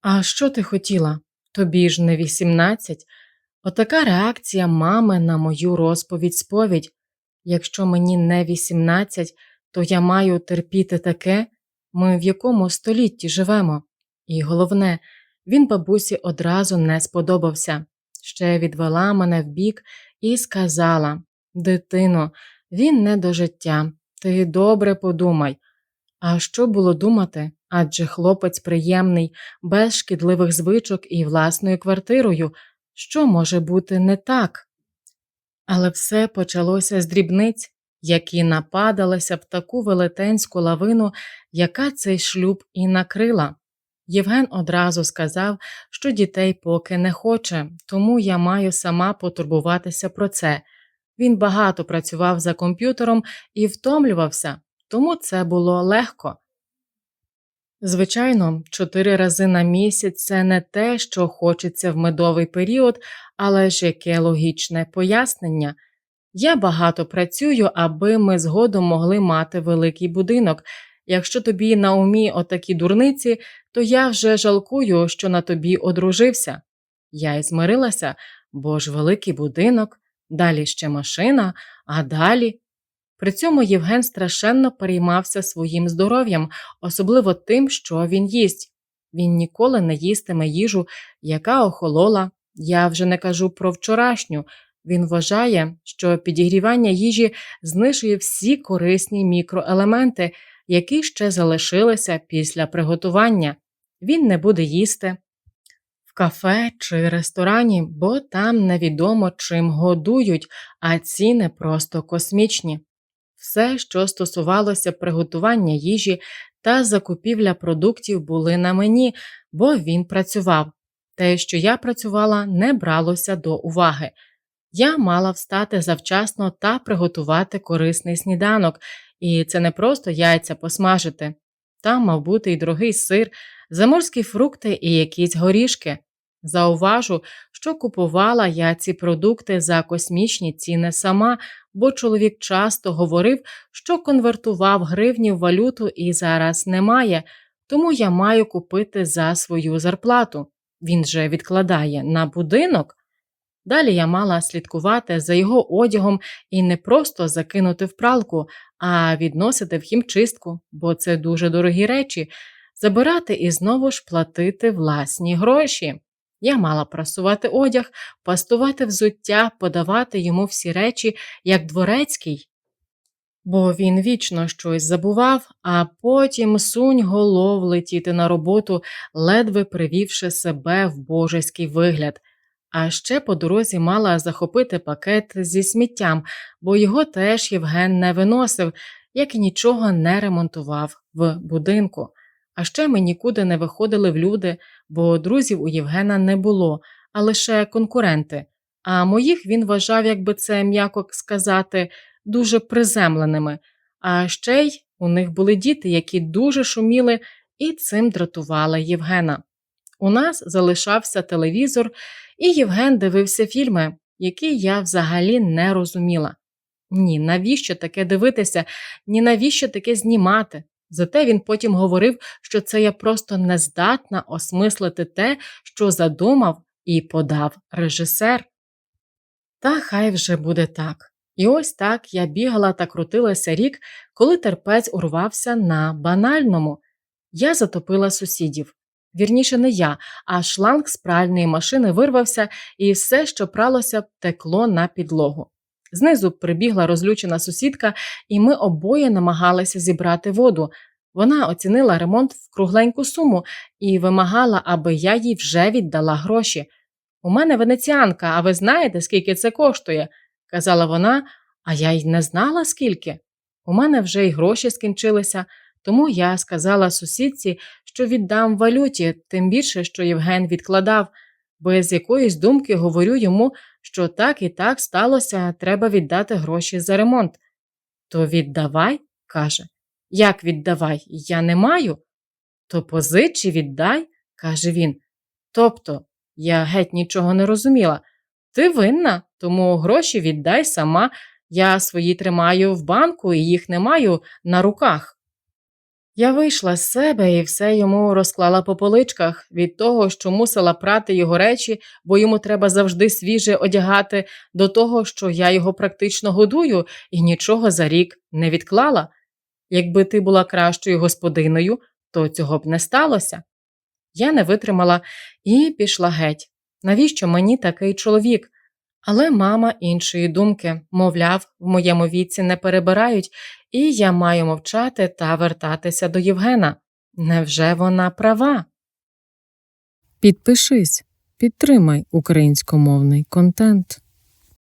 А що ти хотіла? Тобі ж не вісімнадцять. Отака реакція мами на мою розповідь сповідь. Якщо мені не вісімнадцять, то я маю терпіти таке, ми в якому столітті живемо. І головне, він бабусі одразу не сподобався. Ще відвела мене вбік і сказала: Дитино, він не до життя, ти добре подумай. А що було думати? Адже хлопець приємний, без шкідливих звичок і власною квартирою. Що може бути не так? Але все почалося з дрібниць, які нападалися в таку велетенську лавину, яка цей шлюб і накрила. Євген одразу сказав, що дітей поки не хоче, тому я маю сама потурбуватися про це. Він багато працював за комп'ютером і втомлювався, тому це було легко. Звичайно, чотири рази на місяць це не те, що хочеться в медовий період, але ж яке логічне пояснення. Я багато працюю, аби ми згодом могли мати великий будинок. Якщо тобі на умі отакі дурниці, то я вже жалкую, що на тобі одружився. Я й змирилася, бо ж великий будинок, далі ще машина, а далі. При цьому Євген страшенно переймався своїм здоров'ям, особливо тим, що він їсть. Він ніколи не їстиме їжу, яка охолола. Я вже не кажу про вчорашню. Він вважає, що підігрівання їжі знижує всі корисні мікроелементи, які ще залишилися після приготування. Він не буде їсти в кафе чи ресторані, бо там невідомо чим годують, а ціни просто космічні. Все, що стосувалося приготування їжі та закупівля продуктів, були на мені, бо він працював. Те, що я працювала, не бралося до уваги. Я мала встати завчасно та приготувати корисний сніданок, і це не просто яйця посмажити. Там мав бути й дорогий сир, заморські фрукти і якісь горішки. Зауважу, що купувала я ці продукти за космічні ціни сама, бо чоловік часто говорив, що конвертував гривні в валюту і зараз немає, тому я маю купити за свою зарплату. Він же відкладає на будинок. Далі я мала слідкувати за його одягом і не просто закинути в пралку, а відносити в хімчистку, бо це дуже дорогі речі, забирати і знову ж платити власні гроші. Я мала прасувати одяг, пастувати взуття, подавати йому всі речі, як дворецький, бо він вічно щось забував, а потім сунь голов летіти на роботу, ледве привівши себе в божеський вигляд. А ще по дорозі мала захопити пакет зі сміттям, бо його теж Євген не виносив, як і нічого не ремонтував в будинку. А ще ми нікуди не виходили в люди, бо друзів у Євгена не було, а лише конкуренти. А моїх він вважав, як би це м'яко сказати, дуже приземленими. А ще й у них були діти, які дуже шуміли і цим дратували Євгена. У нас залишався телевізор, і Євген дивився фільми, які я взагалі не розуміла. Ні, навіщо таке дивитися, ні навіщо таке знімати? Зате він потім говорив, що це я просто не здатна осмислити те, що задумав і подав режисер. Та хай вже буде так. І ось так я бігала та крутилася рік, коли терпець урвався на банальному. Я затопила сусідів. Вірніше, не я, а шланг з пральної машини вирвався, і все, що пралося, текло на підлогу. Знизу прибігла розлючена сусідка, і ми обоє намагалися зібрати воду. Вона оцінила ремонт в кругленьку суму і вимагала, аби я їй вже віддала гроші. У мене венеціанка, а ви знаєте, скільки це коштує? казала вона, а я й не знала, скільки. У мене вже й гроші скінчилися, тому я сказала сусідці, що віддам валюті, тим більше, що Євген відкладав, без якоїсь думки говорю йому, що так і так сталося, треба віддати гроші за ремонт. То віддавай, каже. Як віддавай? Я не маю. То позич і віддай, каже він. Тобто, я геть нічого не розуміла. Ти винна, тому гроші віддай сама. Я свої тримаю в банку і їх не маю на руках. Я вийшла з себе і все йому розклала по поличках від того, що мусила прати його речі, бо йому треба завжди свіже одягати, до того, що я його практично годую і нічого за рік не відклала. Якби ти була кращою господиною, то цього б не сталося. Я не витримала і пішла геть. Навіщо мені такий чоловік? Але мама іншої думки, мовляв, в моєму віці не перебирають, і я маю мовчати та вертатися до Євгена. Невже вона права? Підпишись, підтримай українськомовний контент.